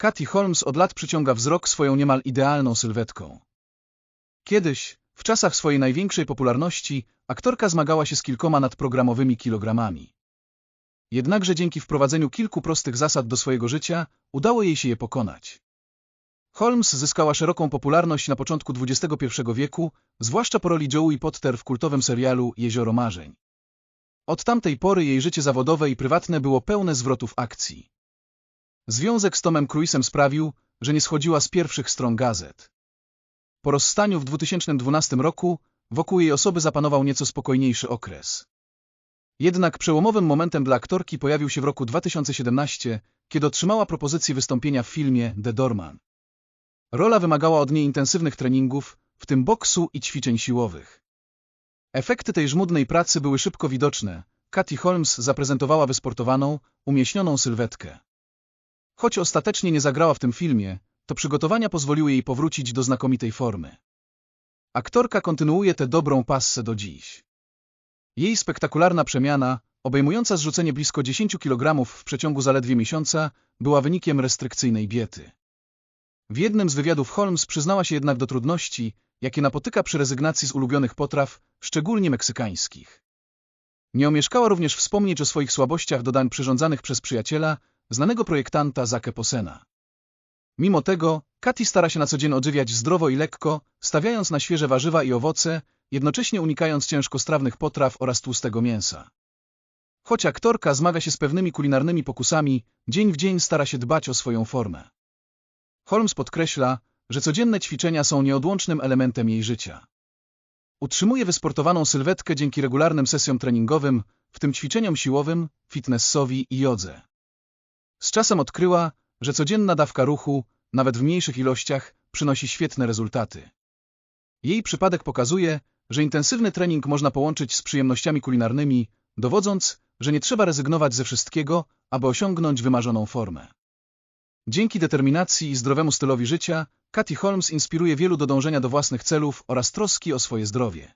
Katy Holmes od lat przyciąga wzrok swoją niemal idealną sylwetką. Kiedyś, w czasach swojej największej popularności, aktorka zmagała się z kilkoma nadprogramowymi kilogramami. Jednakże dzięki wprowadzeniu kilku prostych zasad do swojego życia, udało jej się je pokonać. Holmes zyskała szeroką popularność na początku XXI wieku, zwłaszcza po roli Joey Potter w kultowym serialu Jezioro Marzeń. Od tamtej pory jej życie zawodowe i prywatne było pełne zwrotów akcji. Związek z Tomem Cruise'em sprawił, że nie schodziła z pierwszych stron gazet. Po rozstaniu w 2012 roku wokół jej osoby zapanował nieco spokojniejszy okres. Jednak przełomowym momentem dla aktorki pojawił się w roku 2017, kiedy otrzymała propozycję wystąpienia w filmie The Doorman. Rola wymagała od niej intensywnych treningów, w tym boksu i ćwiczeń siłowych. Efekty tej żmudnej pracy były szybko widoczne. Katy Holmes zaprezentowała wysportowaną, umieśnioną sylwetkę. Choć ostatecznie nie zagrała w tym filmie, to przygotowania pozwoliły jej powrócić do znakomitej formy. Aktorka kontynuuje tę dobrą passę do dziś. Jej spektakularna przemiana, obejmująca zrzucenie blisko 10 kg w przeciągu zaledwie miesiąca, była wynikiem restrykcyjnej diety. W jednym z wywiadów Holmes przyznała się jednak do trudności, jakie napotyka przy rezygnacji z ulubionych potraw, szczególnie meksykańskich. Nie omieszkała również wspomnieć o swoich słabościach do dań przyrządzanych przez przyjaciela, znanego projektanta Zake Posena. Mimo tego, Katy stara się na co dzień odżywiać zdrowo i lekko, stawiając na świeże warzywa i owoce, jednocześnie unikając ciężkostrawnych potraw oraz tłustego mięsa. Choć aktorka zmaga się z pewnymi kulinarnymi pokusami, dzień w dzień stara się dbać o swoją formę. Holmes podkreśla, że codzienne ćwiczenia są nieodłącznym elementem jej życia. Utrzymuje wysportowaną sylwetkę dzięki regularnym sesjom treningowym, w tym ćwiczeniom siłowym, fitnessowi i jodze. Z czasem odkryła, że codzienna dawka ruchu, nawet w mniejszych ilościach, przynosi świetne rezultaty. Jej przypadek pokazuje, że intensywny trening można połączyć z przyjemnościami kulinarnymi, dowodząc, że nie trzeba rezygnować ze wszystkiego, aby osiągnąć wymarzoną formę. Dzięki determinacji i zdrowemu stylowi życia, Katy Holmes inspiruje wielu do dążenia do własnych celów oraz troski o swoje zdrowie.